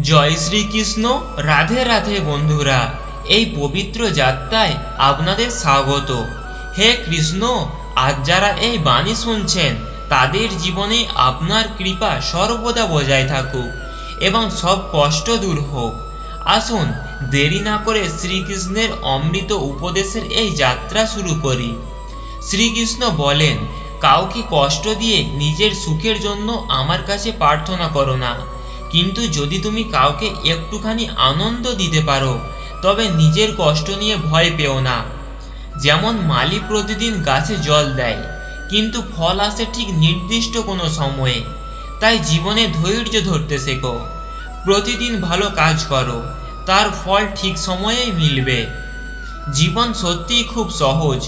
জয় শ্রীকৃষ্ণ, রাধে রাধে বন্ধুরা, এই পবিত্র যাত্রায় আপনাদের স্বাগত। হে কৃষ্ণ, আজ যারা এই বাণী শুনছেন, তাদের জীবনে আপনার কৃপা সর্বদা বজায় থাকুক এবং সব কষ্ট দূর হোক। আসুন, দেরি না করে শ্রীকৃষ্ণের অমৃত উপদেশের এই যাত্রা শুরু করি। শ্রীকৃষ্ণ বলেন, কাউকে কষ্ট দিয়ে নিজের সুখের জন্য আমার কাছে প্রার্থনা করো না। কিন্তু যদি তুমি কাউকে একটুখানি আনন্দ দিতে পারো, তবে নিজের কষ্ট নিয়ে ভয় পেও না। যেমন মালি প্রতিদিন গাছে জল দেয়, কিন্তু ফল আসে ঠিক নির্দিষ্ট কোনো সময়ে। তাই জীবনে ধৈর্য ধরতে শেখো। প্রতিদিন ভালো কাজ করো, তার ফল ঠিক সময়েই মিলবে। জীবন সত্যিই খুব সহজ।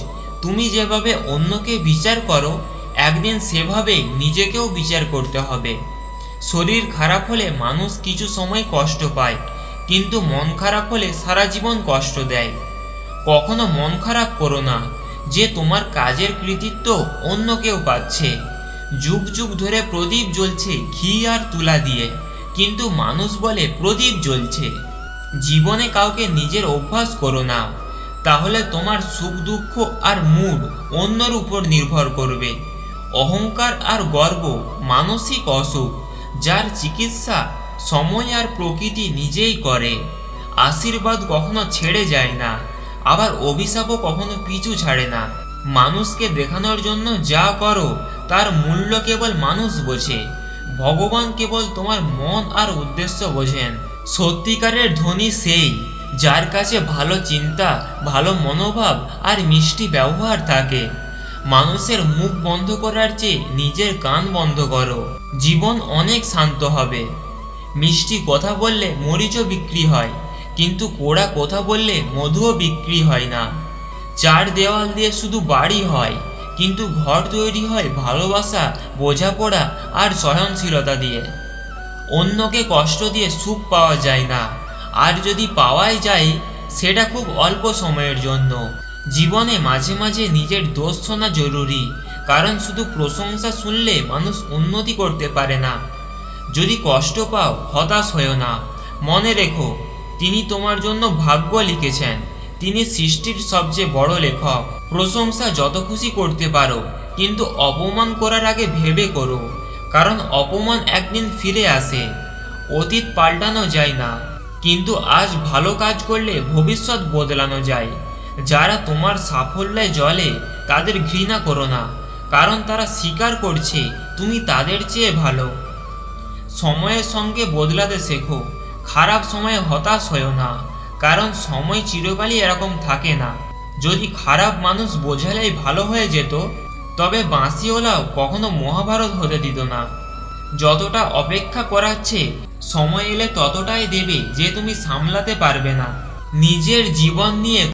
তুমি যেভাবে অন্যকে বিচার করো, একদিন সেভাবেই নিজেকেও বিচার করতে হবে। শরীর খারাপ হলে মানুষ কিছু সময় কষ্ট পায়, কিন্তু মন খারাপ হলে সারা জীবন কষ্ট দেয়। কখনো মন খারাপ করো না, যে তোমার কাজের কৃতিত্ব অন্য কেউ পাচ্ছে। যুগ যুগ ধরে প্রদীপ জ্বলছে ঘি আর তুলা দিয়ে, কিন্তু মানুষ বলে প্রদীপ জ্বলছে। জীবনে কাউকে নিজের অভ্যাস করো না, তাহলে তোমার সুখ দুঃখ আর মুড অন্যর উপর নির্ভর করবে। অহংকার আর গর্ব মানসিক অসুখ। যার চিকিৎসা সময় আর প্রকৃতি নিজেই করে। আশীর্বাদ কখনো ছেড়ে যায় না, আবার অভিশাপও কখনো পিছু ছাড়ে না। মানুষকে দেখানোর জন্য যা করো, তার মূল্য কেবল মানুষ বোঝে। ভগবান কেবল তোমার মন আর উদ্দেশ্য বোঝেন। সত্যিকারের ধনী সেই, যার কাছে ভালো চিন্তা, ভালো মনোভাব আর মিষ্টি ব্যবহার থাকে। মানুষের মুখ বন্ধ করার চেয়ে নিজের কান বন্ধ করো। জীবন অনেক শান্ত হবে। মিষ্টি কথা বললে মরিচও বিক্রি হয়, কিন্তু কোড়া কথা বললে মধুও বিক্রি হয় না। চার দেওয়াল দিয়ে শুধু বাড়ি হয়, কিন্তু ঘর তৈরি হয় ভালোবাসা, বোঝাপড়া আর সহনশীলতা দিয়ে। অন্যকে কষ্ট দিয়ে সুখ পাওয়া যায় না, আর যদি পাওয়াই যায়, সেটা খুব অল্প সময়ের জন্য। জীবনে মাঝে মাঝে নিজের দোষ শোনা জরুরি কারণ শুধু প্রশংসা শুনলে মানুষ উন্নতি করতে পারে না। যদি কষ্ট পাও, হতাশ হয়েও না। মনে রেখো, তিনি তোমার জন্য ভাগ্য লিখেছেন। তিনি সৃষ্টির সবচেয়ে বড় লেখক। প্রশংসা যত খুশি করতে পারো, কিন্তু অপমান করার আগে ভেবে করো। কারণ অপমান একদিন ফিরে আসে। অতীত পাল্টানো যায় না। কিন্তু আজ ভালো কাজ করলে ভবিষ্যৎ বদলানো যায়। যারা তোমার সাফল্যে জলে তাদের ঘৃণা করো না। কারণ তারা স্বীকার করছে তুমি তাদের চেয়ে ভালো। সময়ের সঙ্গে বদলাতে শেখো। খারাপ সময়ে হতাশ হয়েও না, কারণ সময় চিরকালই এরকম থাকে না। যদি খারাপ মানুষ বোঝালেই ভালো হয়ে যেত, তবে বাঁশিওয়ালাও কখনো মহাভারত হতে দিত না। যতটা অপেক্ষা করাচ্ছে, সময় এলে ততটাই দেবে যে তুমি সামলাতে পারবে না। নিজের জীবন নিয়ে